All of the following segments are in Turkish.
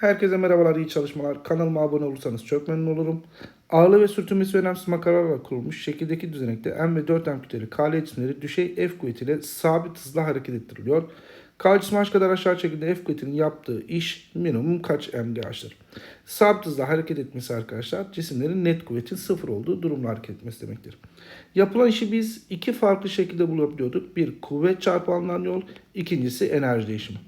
Herkese merhabalar, iyi çalışmalar. Kanalıma abone olursanız çok memnun olurum. Ağırlığı ve sürtünmesi önemsiz makaralarla kurulmuş şekildeki düzenekte M ve 4M kütleli KL cisimleri düşey F kuvvetiyle sabit hızla hareket ettiriliyor. K cismi H kadar aşağı çekildiğinde F kuvvetinin yaptığı iş minimum kaç MGH'tır? Sabit hızla hareket etmesi arkadaşlar cisimlerin net kuvvetin sıfır olduğu durumla hareket etmesi demektir. Yapılan işi biz iki farklı şekilde bulabiliyorduk. Bir kuvvet çarpı alınan yol, ikincisi enerji değişimi.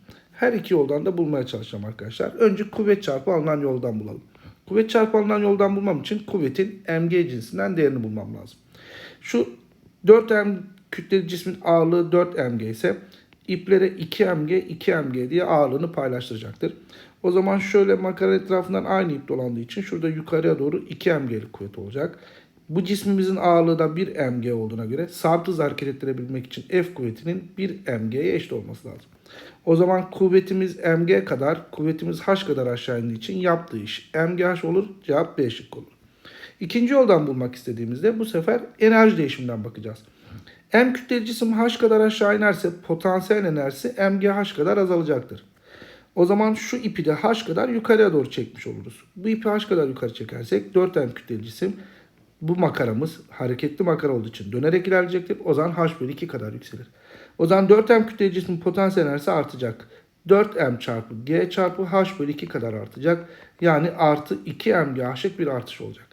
Her iki yoldan da bulmaya çalışacağım arkadaşlar. Önce kuvvet çarpı alınan yoldan bulalım. Kuvvet çarpı alınan yoldan bulmam için kuvvetin mg cinsinden değerini bulmam lazım. Şu 4m kütleli cismin ağırlığı 4 mg ise iplere 2 mg 2 mg diye ağırlığını paylaştıracaktır. O zaman şöyle makara etrafından aynı ip dolandığı için şurada yukarıya doğru 2 mg'lik kuvvet olacak. Bu cismimizin ağırlığı da 1 mg olduğuna göre sabit hızla hareket ettirebilmek için F kuvvetinin 1 mg'ye eşit olması lazım. O zaman kuvvetimiz mg kadar, kuvvetimiz h kadar aşağı indiği için yaptığı iş mgh olur, cevap B şıkkı olur. İkinci yoldan bulmak istediğimizde bu sefer enerji değişiminden bakacağız. M kütleli cisim h kadar aşağı inerse potansiyel enerjisi mgh kadar azalacaktır. O zaman şu ipi de h kadar yukarıya doğru çekmiş oluruz. Bu ipi h kadar yukarı çekersek 4m kütleli cisim bu makaramız hareketli makara olduğu için dönerek ilerleyecektir. O zaman h bölü 2 kadar yükselir. O zaman 4m kütleli cismin potansiyel enerjisi artacak. 4m çarpı g çarpı h bölü 2 kadar artacak. Yani artı 2mgh'lık bir artış olacak.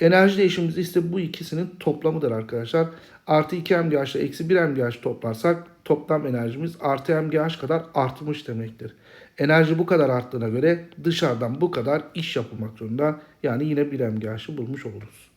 Enerji değişimimiz ise bu ikisinin toplamıdır arkadaşlar. Artı 2mgh ile eksi 1mgh toplarsak toplam enerjimiz artı mgh kadar artmış demektir. Enerji bu kadar arttığına göre dışarıdan bu kadar iş yapılmak zorunda. Yani yine 1 mgh'ı bulmuş oluruz.